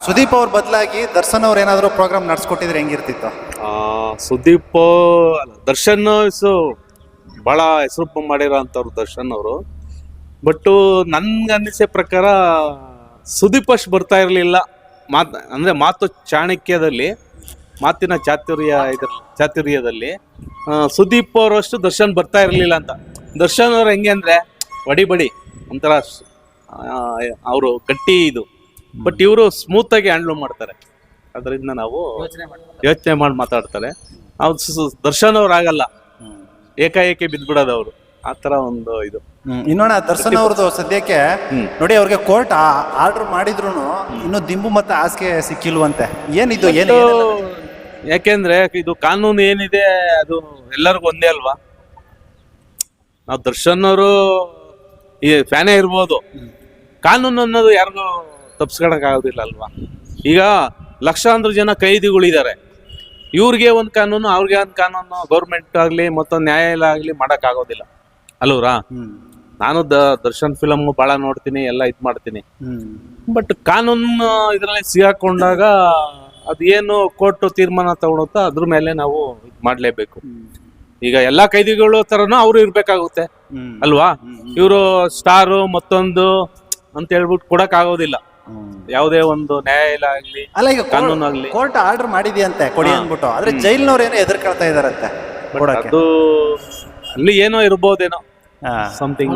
ಸುದೀಪ್ ಅವ್ರ ಬದಲಾಗಿ ದರ್ಶನ್ ಅವ್ರು ಏನಾದ್ರು ಪ್ರೋಗ್ರಾಮ್ ನಡ್ಸ್ಕೊಟ್ಟಿದ್ರೆ ಹೆಂಗಿರ್ತಿತ್ತು? ಆ, ಸುದೀಪ್ ದರ್ಶನ್ ಭಾಳ ಹೆಸರು ಮಾಡಿರೋ ಅಂಥವ್ರು ದರ್ಶನ್ ಅವರು. ಬಟ್ಟು ನನ್ಗೆ ಅನ್ನಿಸೋ ಪ್ರಕಾರ ಸುದೀಪ್ ಅಷ್ಟು ಬರ್ತಾ ಇರಲಿಲ್ಲ. ಮಾತು ಅಂದರೆ ಮಾತು ಚಾಣಕ್ಯದಲ್ಲಿ ಮಾತಿನ ಚಾತುರ್ಯ ಇದ್ರ ಚಾತುರ್ಯದಲ್ಲಿ ಸುದೀಪ್ ಅವರಷ್ಟು ದರ್ಶನ್ ಬರ್ತಾ ಇರಲಿಲ್ಲ ಅಂತ. ದರ್ಶನ್ ಅವ್ರು ಹೆಂಗೆ ಅಂದರೆ ಬಡಿ ಬಡಿ ಒಂಥರ ಅವರು ಗಟ್ಟಿ ಇದು. ಬಟ್ ಇವರು ಆಗಿ ಹ್ಯಾಂಡ್ಲ್ ಮಾಡ್ತಾರೆ. ಅದರಿಂದ ನಾವು ಯೋಚನೆ ಮಾಡಿ ಮಾತಾಡ್ತಾರೆ. ಅವ್ರು ದರ್ಶನ್ ಅವ್ರು ಆಗಲ್ಲ. ಏಕಾಏಕಿ ಬಿದ್ದ್ಬಿಡೋದು ಅವರು. ಆ ತರ ಒಂದು ಇದು. ಇನ್ನೋಣ ದರ್ಶನ್ ಅವ್ರದ್ದು ಸದ್ಯಕ್ಕೆ ನೋಡಿ ಅವ್ರಿಗೆ ಕೋರ್ಟ್ ಆರ್ಡರ್ ಮಾಡಿದ್ರು ಇನ್ನು ದಿಂಬು ಮತ್ತೆ ಹಾಸಿಗೆ ಸಿಕ್ಕಿಲ್ವಂತೆ. ಏನಿದು ಏನು ಯಾಕೆಂದ್ರೆ ಇದು ಕಾನೂನು ಏನಿದೆ ಅದು ಎಲ್ಲರಿಗೂ ಒಂದೇ ಅಲ್ವಾ? ನಾವು ದರ್ಶನ್ ಅವರು ಈ ಫ್ಯಾನೇ ಇರ್ಬೋದು. ಕಾನೂನು ಅನ್ನೋದು ಯಾರಿಗೂ ತಪ್ಸ್ಕೊಳಕ್ ಆಗೋದಿಲ್ಲ ಅಲ್ವಾ ಈಗ ಲಕ್ಷಾಂತರ ಜನ ಕೈದಿಗಳಿದ್ದಾರೆ. ಇವ್ರಿಗೆ ಒಂದು ಕಾನೂನು ಅವ್ರಿಗೆ ಒಂದು ಕಾನೂನು ಗೌರ್ಮೆಂಟ್ ಆಗಲಿ ಮತ್ತೊಂದು ನ್ಯಾಯಾಲಯ ಆಗಲಿ ಮಾಡೋಕ್ಕಾಗೋದಿಲ್ಲ. ಅಲ್ವರಾ ನಾನು ದ ದರ್ಶನ್ ಫಿಲಮ್ ಭಾಳ ನೋಡ್ತೀನಿ ಎಲ್ಲ ಇದು ಮಾಡ್ತೀನಿ. ಬಟ್ ಕಾನೂನು ಇದರಲ್ಲಿ ಸಿಗಾಕೊಂಡಾಗ ಅದು ಏನು ಕೋರ್ಟ್ ತೀರ್ಮಾನ ತಗೊಳುತ್ತೋ ಅದ್ರ ಮೇಲೆ ನಾವು ಇದು ಮಾಡಲೇಬೇಕು. ಈಗ ಎಲ್ಲಾ ಕೈದಿಗಳು ತರನು ಅವರು ಇರ್ಬೇಕಾಗುತ್ತೆ. ಅಲ್ವಾ? ಇವರು ಸ್ಟಾರು ಮತ್ತೊಂದು ಅಂತ ಹೇಳ್ಬಿಟ್ಟು ಕೊಡಕ್ ಆಗೋದಿಲ್ಲ ಯಾವುದೇ ಒಂದು ನ್ಯಾಯಾಲಯ ಆಗ್ಲಿ ಅಲ್ಲ ಈಗ ಕಾನೂನು ಆಗ್ಲಿ. ಕೋರ್ಟ್ ಆರ್ಡರ್ ಮಾಡಿದೆಯಂತೆ ಕೊಡಿ ಅಂದ್ಬಿಟ್ಟು. ಆದ್ರೆ ಜೈಲ್ನವ್ರು ಏನೋ ಎದುರ್ಕೊಳ್ತಾ ಇದಾರಂತೆ ಕೊಡಕ್ಕೆ. ಅದು ಅಲ್ಲಿ ಏನೋ ಇರ್ಬೋದೇನೋ. ಹಾ. ಸಮಥಿಂಗ್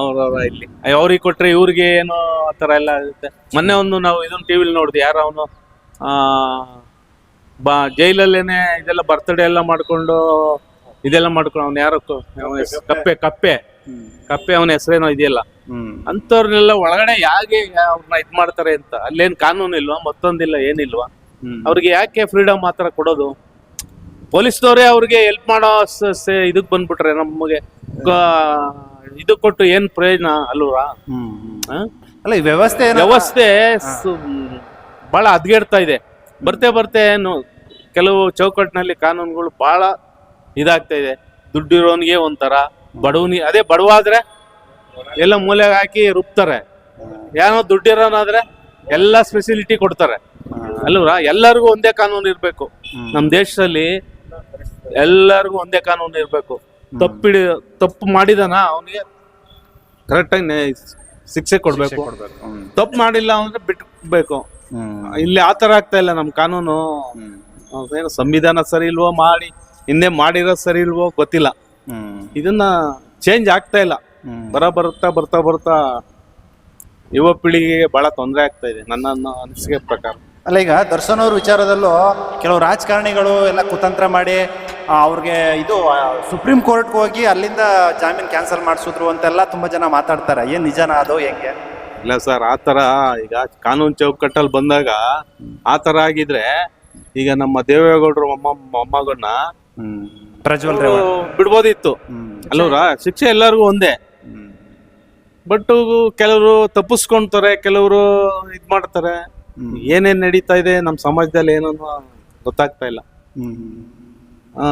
ಅವ್ರವ್ರ ಇಲ್ಲಿ. ಅವ್ರಿಗೆ ಕೊಟ್ರೆ ಇವ್ರಿಗೆ ಏನೋ ಆತರ ಎಲ್ಲ ಆಗುತ್ತೆ. ಮೊನ್ನೆ ಒಂದು ನಾವು ಇದನ್ನ ಟಿವಿಲಿ ನೋಡಿದ್ವಿ. ಯಾರ ಅವನು ಬಾ ಜೈಲಲ್ಲೇನೆ ಇದೆಲ್ಲ ಬರ್ತ್ಡೇ ಎಲ್ಲ ಮಾಡ್ಕೊಂಡು ಇದೆಲ್ಲ ಮಾಡ್ಕೊಂಡು ಅವ್ನು ಯಾರೋ ಕಪ್ಪೆ ಕಪ್ಪೆ ಕಪ್ಪೆ ಅವನ ಹೆಸರೇನೋ ಇದೆಯಲ್ಲ. ಹ್ಮ್. ಅಂಥವ್ರನ್ನೆಲ್ಲ ಒಳಗಡೆ ಯಾಕೆ ಅವ್ರನ್ನ ಇದ್ ಮಾಡ್ತಾರೆ ಅಂತ? ಅಲ್ಲೇನ್ ಕಾನೂನು ಇಲ್ವಾ? ಮತ್ತೊಂದಿಲ್ಲ ಏನಿಲ್ವಾ. ಅವ್ರಿಗೆ ಯಾಕೆ ಫ್ರೀಡಮ್ ಮಾತ್ರ ಕೊಡೋದು? ಪೊಲೀಸ್ನವರೇ ಅವ್ರಿಗೆ ಹೆಲ್ಪ್ ಮಾಡೋ ಇದಕ್ ಬಂದ್ಬಿಟ್ರೆ ನಮಗೆ ಇದು ಕೊಟ್ಟು ಏನ್ ಪ್ರಯೋಜನ ಅಲ್ವಾ. ಅಲ್ಲ ಈ ವ್ಯವಸ್ಥೆ ವ್ಯವಸ್ಥೆ ಬಹಳ ಹದ್ಗೆಡ್ತಾ ಇದೆ. ಬರ್ತೆ ಬರ್ತೆ ಏನು ಕೆಲವು ಚೌಕಟ್ಟಿನಲ್ಲಿ ಕಾನೂನುಗಳು ಬಹಳ ಇದಾಗ್ತಾ ಇದೆ. ದುಡ್ಡಿರೋನ್ಗೆ ಒಂಥರ ಬಡವನಿ ಅದೇ ಬಡವಾದ್ರೆ ಎಲ್ಲ ಮೂಲೆಗೆ ಹಾಕಿ ರುಬ್ತಾರೆ. ಏನೋ ದುಡ್ಡಿರೋನಾದ್ರೆ ಎಲ್ಲ ಸ್ಪೆಸಿಲಿಟಿ ಕೊಡ್ತಾರೆ. ಅಲ್ವಾ ಎಲ್ಲರಿಗೂ ಒಂದೇ ಕಾನೂನು ಇರ್ಬೇಕು. ನಮ್ಮ ದೇಶದಲ್ಲಿ ಎಲ್ಲರಿಗೂ ಒಂದೇ ಕಾನೂನು ಇರಬೇಕು. ತಪ್ಪಿಡಿ ತಪ್ಪು ಮಾಡಿದನ ಅವನಿಗೆ ಕರೆಕ್ಟಾಗಿ ಶಿಕ್ಷೆ ಕೊಡ್ಬೇಕು. ತಪ್ಪು ಮಾಡಿಲ್ಲ ಅಂದ್ರೆ ಬಿಟ್ಬೇಕು. ಇಲ್ಲಿ ಆ ತರ ಆಗ್ತಾ ಇಲ್ಲ ನಮ್ ಕಾನೂನು. ಏನು ಸಂವಿಧಾನ ಸರಿ ಇಲ್ವೋ ಮಾಡಿ ಹಿಂದೆ ಮಾಡಿರೋ ಸರಿ ಇಲ್ವೋ ಗೊತ್ತಿಲ್ಲ. ಇದನ್ನ ಚೇಂಜ್ ಆಗ್ತಾ ಇಲ್ಲ. ಬರ ಬರ್ತಾ ಬರ್ತಾ ಬರ್ತಾ ಯುವ ಪೀಳಿಗೆಗೆ ಬಹಳ ತೊಂದರೆ ಆಗ್ತಾ ಇದೆ ನನ್ನ ಅನಿಸಿಕೆ ಪ್ರಕಾರ. ಅಲ್ಲ ಈಗ ದರ್ಶನ್ ಅವ್ರ ವಿಚಾರದಲ್ಲೂ ಕೆಲವು ರಾಜಕಾರಣಿಗಳು ಎಲ್ಲ ಕುತಂತ್ರ ಮಾಡಿ ಅವ್ರಿಗೆ ಇದು ಸುಪ್ರೀಂ ಕೋರ್ಟ್ಗೆ ಹೋಗಿ ಅಲ್ಲಿಂದ ಜಾಮೀನ್ ಕ್ಯಾನ್ಸಲ್ ಮಾಡಿಸಿದ್ರು ಅಂತೆಲ್ಲ ತುಂಬಾ ಜನ ಮಾತಾಡ್ತಾರೆ. ಏನ್ ನಿಜನ ಅದು ಹೆಂಗೆ? ಇಲ್ಲ ಸರ್ ಆ ತರ ಈಗ ಕಾನೂನು ಚೌಕಟ್ಟಲ್ಲಿ ಬಂದಾಗ ಆ ತರ ಆಗಿದ್ರೆ ಈಗ ನಮ್ಮ ದೇವೇಗೌಡರು ಅಮ್ಮಗಳನ್ನ ಮೊಮ್ಮಗನ್ನ ಪ್ರಜ್ವಲ್ ಬಿಡ್ಬೋದಿತ್ತು. ಅಲ್ಲವ್ರ ಶಿಕ್ಷೆ ಎಲ್ಲರಿಗೂ ಒಂದೇ. ಬಟ್ ಕೆಲವರು ತಪ್ಪಿಸ್ಕೊಂತಾರೆ ಕೆಲವರು ಇದ್ ಮಾಡ್ತಾರೆ. ಏನೇನ್ ನಡೀತಾ ಇದೆ ನಮ್ಮ ಸಮಾಜದಲ್ಲಿ ಏನೋ ಗೊತ್ತಾಗ್ತಾ ಇಲ್ಲ. ಆ,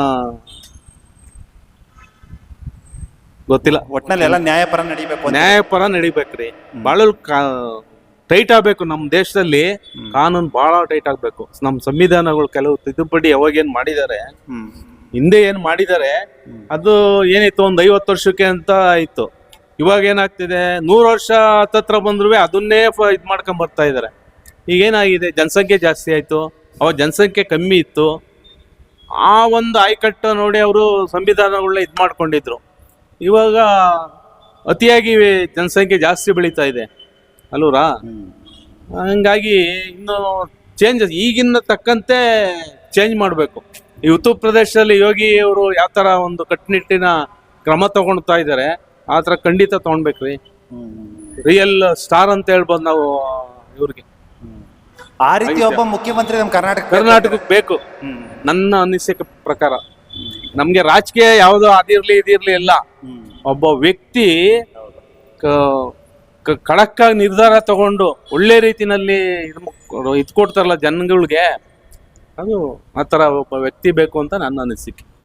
ಗೊತ್ತಿಲ್ಲ. ಒಟ್ನಲ್ಲಿ ಎಲ್ಲ ನ್ಯಾಯಪರ ನಡಿಬೇಕು ಅಂತ. ನ್ಯಾಯಪರ ನಡಿಬೇಕ್ರಿ. ಬಹಳ ಟೈಟ್ ಆಗ್ಬೇಕು ನಮ್ಮ ದೇಶದಲ್ಲಿ. ಕಾನೂನು ಬಹಳ ಟೈಟ್ ಆಗ್ಬೇಕು. ನಮ್ಮ ಸಂವಿಧಾನಗಳು ಕೆಲವು ತಿದ್ದುಪಡಿ ಯಾವಾಗೇನ್ ಮಾಡಿದ್ದಾರೆ ಹ್ಮ್. ಹಿಂದೆ ಏನ್ ಮಾಡಿದ್ದಾರೆ ಅದು ಏನಿತ್ತು? ಒಂದ್ ಐವತ್ತು ವರ್ಷಕ್ಕೆ ಅಂತ ಇತ್ತು ಇವಾಗ ಏನಾಗ್ತಿದೆ? ನೂರು ವರ್ಷ ಹತ್ತತ್ರ ಬಂದ್ರು ಅದನ್ನೇ ಇದು ಮಾಡ್ಕೊಂಡ್ ಬರ್ತಾ ಇದ್ದಾರೆ ಈಗ ಏನಾಗಿದೆ? ಜನಸಂಖ್ಯೆ ಜಾಸ್ತಿ ಆಯಿತು. ಅವಾಗ ಜನಸಂಖ್ಯೆ ಕಮ್ಮಿ ಇತ್ತು. ಆ ಒಂದು ಆಯ್ಕಟ್ಟು ನೋಡಿ ಅವರು ಸಂವಿಧಾನಗಳನ್ನ ಇದು ಮಾಡ್ಕೊಂಡಿದ್ರು. ಇವಾಗ ಅತಿಯಾಗಿ ಜನಸಂಖ್ಯೆ ಜಾಸ್ತಿ ಬೆಳೀತಾ ಇದೆ. ಅಲ್ವರಾ ಹಂಗಾಗಿ ಇನ್ನು ಚೇಂಜ್ ಈಗಿನ ತಕ್ಕಂತೆ ಚೇಂಜ್ ಮಾಡಬೇಕು. ಈ ಉತ್ತರ ಪ್ರದೇಶದಲ್ಲಿ ಯೋಗಿ ಅವರು ಯಾವ ಥರ ಒಂದು ಕಟ್ಟುನಿಟ್ಟಿನ ಕ್ರಮ ತಗೊಳ್ತಾ ಇದ್ದಾರೆ ಆ ಥರ ಖಂಡಿತ ರೀ. ರಿಯಲ್ ಸ್ಟಾರ್ ಅಂತ ಹೇಳ್ಬೋದು ನಾವು ಇವ್ರಿಗೆ. ಆ ರೀತಿ ಒಬ್ಬ ಮುಖ್ಯಮಂತ್ರಿ ನಮ್ಮ ಕರ್ನಾಟಕ ಕರ್ನಾಟಕಕ್ಕೆ ಬೇಕು. ನನ್ನ ಅನಿಸಿಕೆ ಪ್ರಕಾರ. ನಮ್ಗೆ ರಾಜಕೀಯ ಯಾವ್ದು ಅದಿರ್ಲಿ ಇದಿರ್ಲಿ ಇಲ್ಲ. ಒಬ್ಬ ವ್ಯಕ್ತಿ ಕಡಕ್ಕ ನಿರ್ಧಾರ ತಗೊಂಡು ಒಳ್ಳೆ ರೀತಿನಲ್ಲಿ ಇದು ಕೊಡ್ತಾರಲ್ಲ ಜನಗಳಿಗೆ ಅದು ಆ ಥರ ಒಬ್ಬ ವ್ಯಕ್ತಿ ಬೇಕು ಅಂತ ನನ್ನ ಅನಿಸಿಕೆ.